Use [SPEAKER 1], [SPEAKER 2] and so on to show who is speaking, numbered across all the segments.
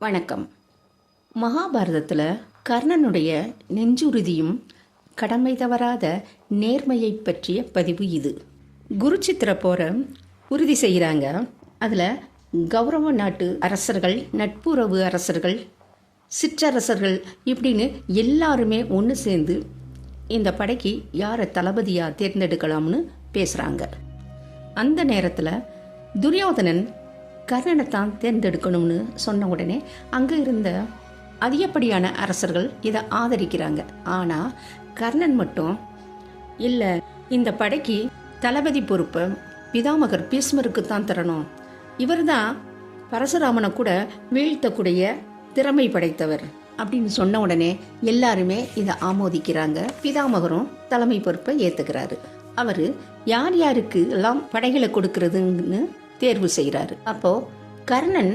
[SPEAKER 1] வணக்கம். மகாபாரதத்தில் கர்ணனுடைய நெஞ்சுறுதியும் கடமை தவறாத நேர்மையை பற்றிய பதிவு இது. குருச்சித்திர போரை உறுதி செய்கிறாங்க அதில் கௌரவ நாட்டு அரசர்கள் நட்புறவு அரசர்கள் சிற்றரசர்கள் இப்படின்னு எல்லாருமே ஒன்று சேர்ந்து இந்த படைக்கு யாரை தளபதியாக தேர்ந்தெடுக்கலாம்னு பேசுகிறாங்க அந்த நேரத்தில் துரியோதனன் கர்ணனை தான் தேர்ந்தெடுக்கணும்னு சொன்ன உடனே அங்கே இருந்த அதிகப்படியான அரசர்கள் இதை ஆதரிக்கிறாங்க. ஆனால் கர்ணன் மட்டும் இல்லை இந்த படைக்கு தளபதி பொறுப்பை பிதாமகர் பீஷ்மருக்கு தான் தரணும். இவர்தான் பரசுராமனை கூட வீழ்த்தக்கூடிய திறமை படைத்தவர் அப்படின்னு சொன்ன உடனே எல்லாருமே இதை ஆமோதிக்கிறாங்க. பிதாமகரும் தலைமை பொறுப்பை ஏற்றுக்கிறாரு அவர் யார் யாருக்கு எல்லாம் படைகளை கொடுக்கறதுன்னு தேர்வு செய்கிறாரு அப்போ கர்ணன்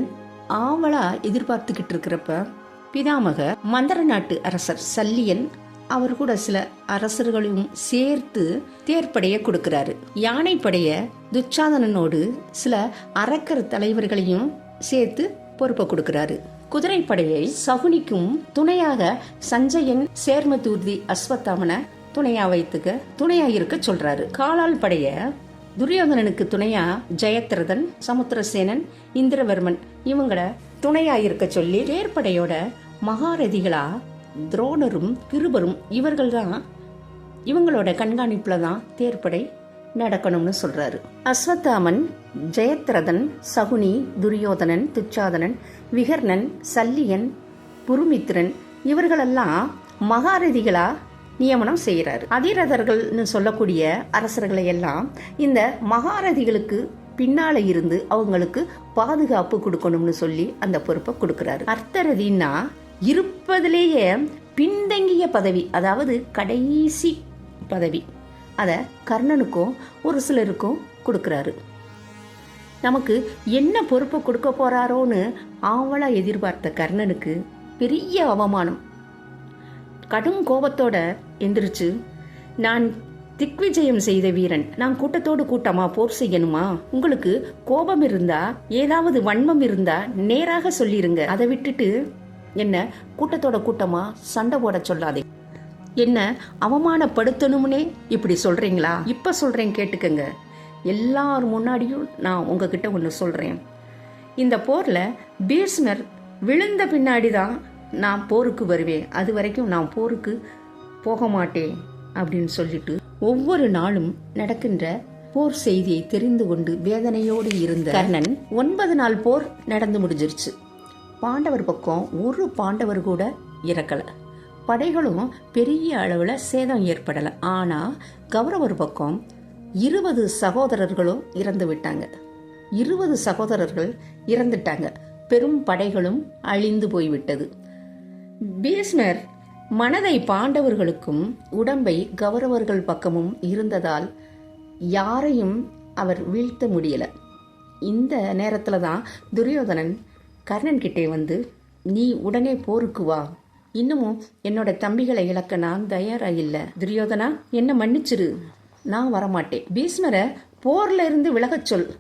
[SPEAKER 1] ஆவலா எதிர்பார்த்துக்கிட்டு இருக்கிறப்ப பிதாமக மந்திர நாட்டு அரசர் சல்லியன் அவர் கூட சில அரசர்களையும் சேர்த்து தேர்ப்படைய கொடுக்கிறாரு. யானைப்படைய துச்சாதனனோடு சில அரக்கர் தலைவர்களையும் சேர்த்து பொறுப்பை கொடுக்கிறாரு. குதிரைப்படையை சகுனிக்கும் துணையாக சஞ்சயன் சேர்மதூர்தி அஸ்வத்தாமனை துணையா வைத்துக்க துணையா இருக்க சொல்றாரு. காலால் படைய துரியோதனனுக்கு துணையா ஜெயத்ரதன் சமுத்திரசேனன் இந்திரவர்மன் இவங்கள துணையா இருக்க சொல்லி தேர்ப்படையோட மகாரதிகளா துரோணரும் கிருபரும் இவர்கள் தான் இவங்களோட கண்காணிப்புல தான் தேர்ப்படை நடக்கணும்னு சொல்றாரு. அஸ்வத்தாமன் ஜெயத்ரதன் சகுனி துரியோதனன் துச்சாதனன் விகர்ணன் சல்லியன் புருமித்திரன் இவர்களெல்லாம் மகாரதிகளா நியமனம் செய்கிறாரு. அதிரதர்கள்னு சொல்லக்கூடிய அரசர்களை எல்லாம் இந்த மகாரதிகளுக்கு பின்னால இருந்து அவங்களுக்கு பாதுகாப்பு கொடுக்கணும்னு சொல்லி அந்த பொறுப்பை கொடுக்கிறாரு. அர்த்தரதின்னா இருப்பதிலேயே பின்தங்கிய பதவி அதாவது கடைசி பதவி அதை கர்ணனுக்கும் ஒரு சிலருக்கும் கொடுக்குறாரு. நமக்கு என்ன பொறுப்பை கொடுக்க போறாரோன்னு ஆவலா எதிர்பார்த்த கர்ணனுக்கு பெரிய அவமானம். கடும் கோபத்தோட எந்திரிச்சு நான் திக்விஜயம் செய்த வீரன். நான் கூட்டத்தோடு கூட்டமா போர் செய்யணுமா? உங்களுக்கு கோபம் இருந்தா ஏதாவது வன்மம் இருந்தா நேராக சொல்லிருங்க. அதை விட்டுட்டு என்ன கூட்டத்தோட கூட்டமா சண்டை போட சொல்லாதே. என்ன அவமானப்படுத்தணும்னே இப்படி சொல்றீங்களா? இப்ப சொல்றேன் கேட்டுக்கங்க. எல்லார் முன்னாடியும் நான் உங்ககிட்ட ஒன்று சொல்றேன். இந்த போர்ல பீஷ்மர் விழுந்த பின்னாடி தான் நான் போருக்கு வருவேன். அது வரைக்கும் நான் போருக்கு போக மாட்டேன் அப்படின்னு சொல்லிட்டு ஒவ்வொரு நாளும் நடக்கின்ற போர் செய்தியை தெரிந்து கொண்டு வேதனையோடு இருந்த கர்ணன் ஒன்பது நாள் போர் நடந்து முடிஞ்சிருச்சு. பாண்டவர் பக்கம் ஒரு பாண்டவர் கூட இறக்கல. படைகளும் பெரிய அளவில் சேதம் ஏற்படலை. ஆனால் கௌரவர் பக்கம் இருபது சகோதரர்களும் இறந்து விட்டாங்க. இருபது சகோதரர்கள் இறந்துட்டாங்க. பெரும் படைகளும் அழிந்து போய்விட்டது. பீஷ்மர் மனதை பாண்டவர்களுக்கும் உடம்பை கௌரவர்கள் பக்கமும் இருந்ததால் யாரையும் அவர் வீழ்த்த முடியல. இந்த நேரத்தில் தான் துரியோதனன் கர்ணன் கிட்டே வந்து நீ உடனே போருக்கு வா. இன்னமும் என்னோட தம்பிகளை இழக்க நான் தயாராக இல்லை. துரியோதனா என்ன மன்னிச்சிரு. நான் வரமாட்டேன். பீஷ்மரை போர்ல இருந்து விலகச் சொல்.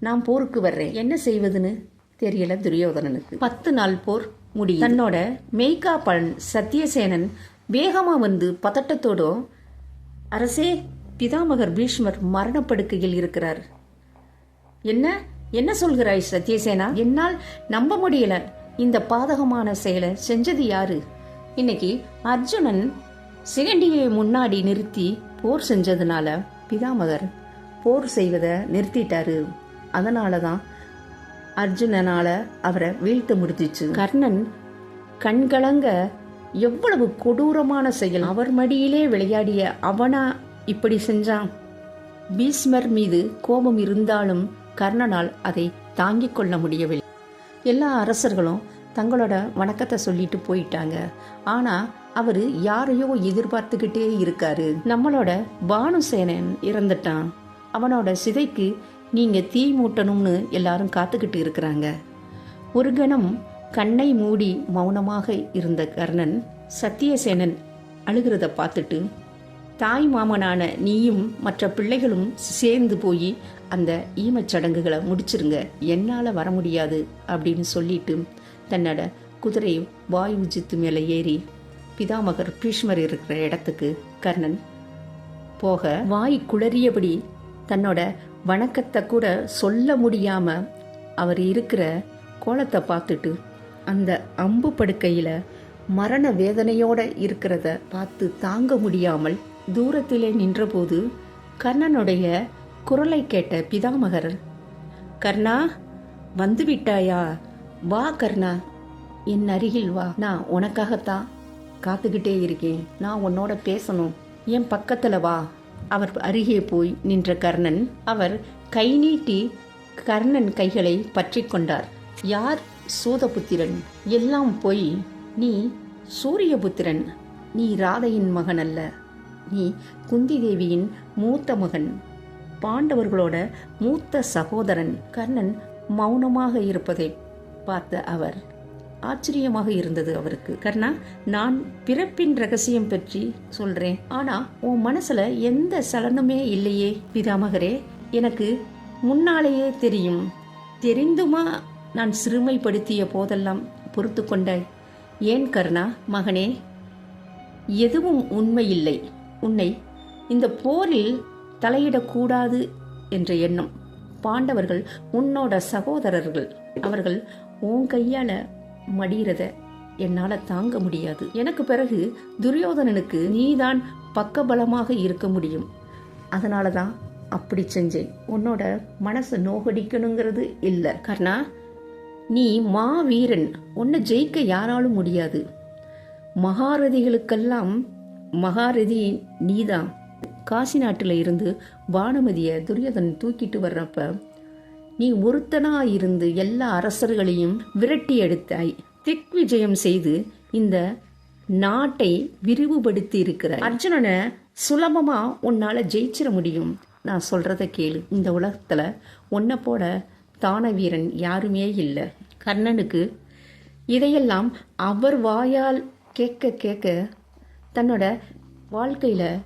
[SPEAKER 1] நான் போருக்கு வர்றேன். என்ன செய்வதுன்னு தெரியல துரியோதனனுக்கு. பத்து நாள் போர். முடியும் தன்னோட மெய்காப்பன் சத்தியசேனன் வேகமா வந்து பதட்டத்தோடும் அரசே பிதாமகர் பீஷ்மர் மரணப்படுக்கையில் இருக்கிறார். என்ன? என்ன சொல்கிறாய் சத்யசேனா? என்னால் நம்ப முடியல. இந்த பாதகமான செயலை செஞ்சது யாரு? இன்னைக்கு அர்ஜுனன் சிகண்டியை முன்னாடி நிறுத்தி போர் செஞ்சதுனால பிதாமகர் போர் செய்வதை நிறுத்திட்டாரு. அதனால தான் அர்ஜுனனால அவரை வீழ்த்த முடிஞ்சிச்சு. கர்ணன் கண்கலங்க எவ்வளவு கொடூரமான செயல். அவர் மடியிலே விளையாடிய அவனா இப்படி செஞ்சான் பீஷ்மர் மீது கோபம் இருந்தாலும் கர்ணனால் அதை தாங்கிக் கொள்ள முடியவில்லை. எல்லா அரசர்களும் தங்களோட வணக்கத்தை சொல்லிட்டு போயிட்டாங்க. ஆனா அவரு யாரையோ எதிர்பார்த்துக்கிட்டே இருக்காரு. நம்மளோட பானுசேனன் இறந்துட்டான். அவனோட சிதைக்கு நீங்கள் தீ மூட்டணும்னு எல்லாரும் காத்துக்கிட்டு இருக்கிறாங்க. ஒரு கணம் கண்ணை மூடி மௌனமாக இருந்த கர்ணன் சத்தியசேனன் அழுகிறத பார்த்துட்டு தாய் மாமனான நீயும் மற்ற பிள்ளைகளும் சேர்ந்து போய் அந்த ஈமச் சடங்குகளை முடிச்சிருங்க. என்னால் வர முடியாது அப்படின்னு சொல்லிட்டு தன்னோட குதிரை வாய் உஜித்து மேலே ஏறி பிதாமகர் பீஷ்மர் இருக்கிற இடத்துக்கு கர்ணன் போக வாய் குளறியபடி தன்னோட வணக்கத்தை கூட சொல்ல முடியாம அவர் இருக்கிற கோலத்தை பார்த்துட்டு அந்த அம்பு படுக்கையில் மரண வேதனையோடு இருக்கிறத பார்த்து தாங்க முடியாமல் தூரத்திலே நின்றபோது கர்ணனுடைய குரலை கேட்ட பிதாமகர் கர்ணா வந்துவிட்டாயா வா கர்ணா என் அருகில் வா. நான் உனக்காகத்தான் காத்துக்கிட்டே இருக்கேன். நான் உன்னோட பேசணும். என் பக்கத்தில் வா. அவர் அருகே போய் நின்ற கர்ணன் அவர் கை நீட்டி கர்ணன் கைகளை பற்றி கொண்டார். யார் சூதபுத்திரன்? எல்லாம் போய் நீ சூரியபுத்திரன். நீ ராதையின் மகன் அல்ல. நீ குந்தி தேவியின் மூத்த மகன். பாண்டவர்களோட மூத்த சகோதரன். கர்ணன் மௌனமாக இருப்பதை பார்த்த அவர் ஆச்சரியமாக இருந்தது அவருக்கு. கர்ணா நான் பிறப்பின் ரகசியம் பற்றி சொல்றேன். ஆனா உன் மனசுல எந்த சலனமே இல்லையே பிதாமகரே. எனக்கு முன்னாலேயே தெரியும். தெரிந்துமா நான் சிறுமைப்படுத்திய போதெல்லாம் பொறுத்து கொண்டாய் ஏன் கர்ணா மகனே? எதுவும் உண்மையில்லை. உன்னை இந்த போரில் தலையிடக்கூடாது என்ற எண்ணம். பாண்டவர்கள் உன்னோட சகோதரர்கள். அவர்கள் உன் கையால மடிகிறத என்னால தாங்க முடியாது. எனக்கு பிறகு துரியோதனனுக்கு நீதான் பக்கபலமாக இருக்க முடியும். அதனால தான் அப்படி செஞ்சேன். உன்னோட மனசை நோகடிக்கணுங்கிறது இல்லை. கர்ணா நீ மாவீரன். உன்னை ஜெயிக்க யாராலும் முடியாது. மகாரதிகளுக்கெல்லாம் மகாரதி நீதான். காசி நாட்டில் இருந்து பானுமதியை துரியோதனன் தூக்கிட்டு வர்றப்ப நீ ஒருத்தனாயிருந்து எல்லா அரசர்களையும் விரட்டி எடுத்தாய். திக் விஜயம் செய்து இந்த நாட்டை விரிவுபடுத்தி இருக்கிற அர்ஜுனனை சுலபமா உன்னால ஜெயிச்சிட முடியும். நான் சொல்றத கேளு. இந்த உலகத்துல உன்னை போட தான வீரன் யாருமே இல்லை. கர்ணனுக்கு இதையெல்லாம் அவர் வாயால் கேட்க கேட்க தன்னோட வாழ்க்கையில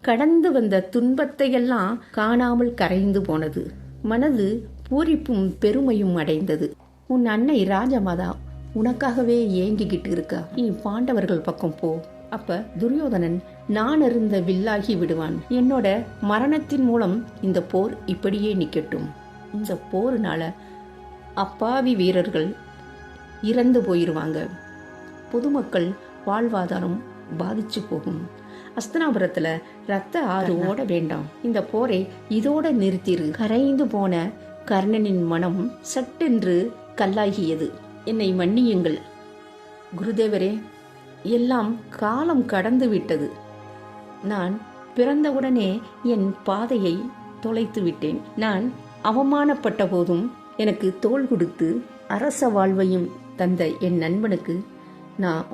[SPEAKER 1] கடந்து வந்த துன்பத்தையெல்லாம் காணாமல் கரைந்து போனது. மனது பூரிப்பும் பெருமையும் அடைந்தது. உன் அன்னை ராஜமாதா உனக்காகவே ஏங்கிக்கிட்டு இருக்கா. நீ பாண்டவர்கள் பக்கம் போ. அப்ப துரியோதனன் நான் அறிந்த வில்லாகி விடுவான். என்னோட மரணத்தின் மூலம் இந்த போர் இப்படியே நிக்கட்டும். இந்த போருனால அப்பாவி வீரர்கள் இறந்து போயிருவாங்க. பொதுமக்கள் வாழ்வாதாரம் பாதிச்சு போகும். அஸ்தனாபுரத்துல ரத்த ஆறு ஓட வேண்டாம். இந்த போரை இதோட நிறுத்திரு. கரைந்து போன கர்ணனின் மனம் சட்டென்று கல்லாகியது. என்னை மன்னியுங்கள். குருதேவரே எல்லாம் காலம் கடந்து விட்டது. நான் பிறந்தவுடனே என் பாதையை தொலைத்து விட்டேன். நான் அவமானப்பட்ட போதும் எனக்கு தோள் கொடுத்து அரச வாழ்வையும் தந்த என் நண்பனுக்கு நான்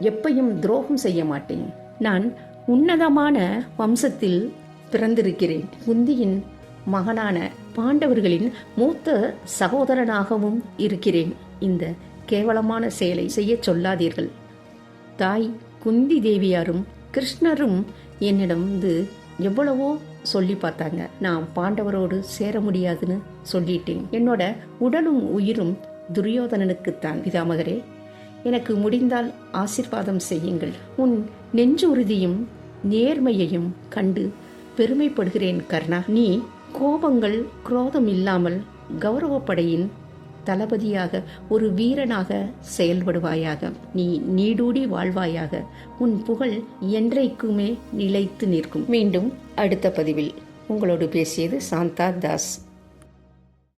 [SPEAKER 1] எப்பையும் துரோகம் செய்ய மாட்டேன். நான் உன்னதமான வம்சத்தில் பிறந்திருக்கிறேன். குந்தியின் மகனான பாண்டவர்களின் மூத்த சகோதரனாகவும் இருக்கிறேன். இந்த கேவலமான செயலை செய்யச் சொல்லாதீர்கள். தாய் குந்தி தேவியாரும் கிருஷ்ணரும் என்னிடம் வந்து எவ்வளவோ சொல்லி பார்த்தாங்க. நான் பாண்டவரோடு சேர முடியாதுன்னு சொல்லிட்டேன். என்னோட உடலும் உயிரும் துரியோதனனுக்குத்தான். பிதாமகரே எனக்கு முடிந்தால் ஆசிர்வாதம் செய்யுங்கள். உன் நெஞ்சு உறுதியும் நேர்மையையும் கண்டு பெருமைப்படுகிறேன் கர்ணா. நீ கோபங்கள் குரோதம் இல்லாமல் கௌரவப்படையின் தளபதியாக ஒரு வீரனாக செயல்படுவாயாக. நீ நீடூடி வாழ்வாயாக உன் புகழ் என்றைக்குமே நிலைத்து நிற்கும். மீண்டும் அடுத்த பதிவில் உங்களோடு பேசியது சாந்தா தாஸ்.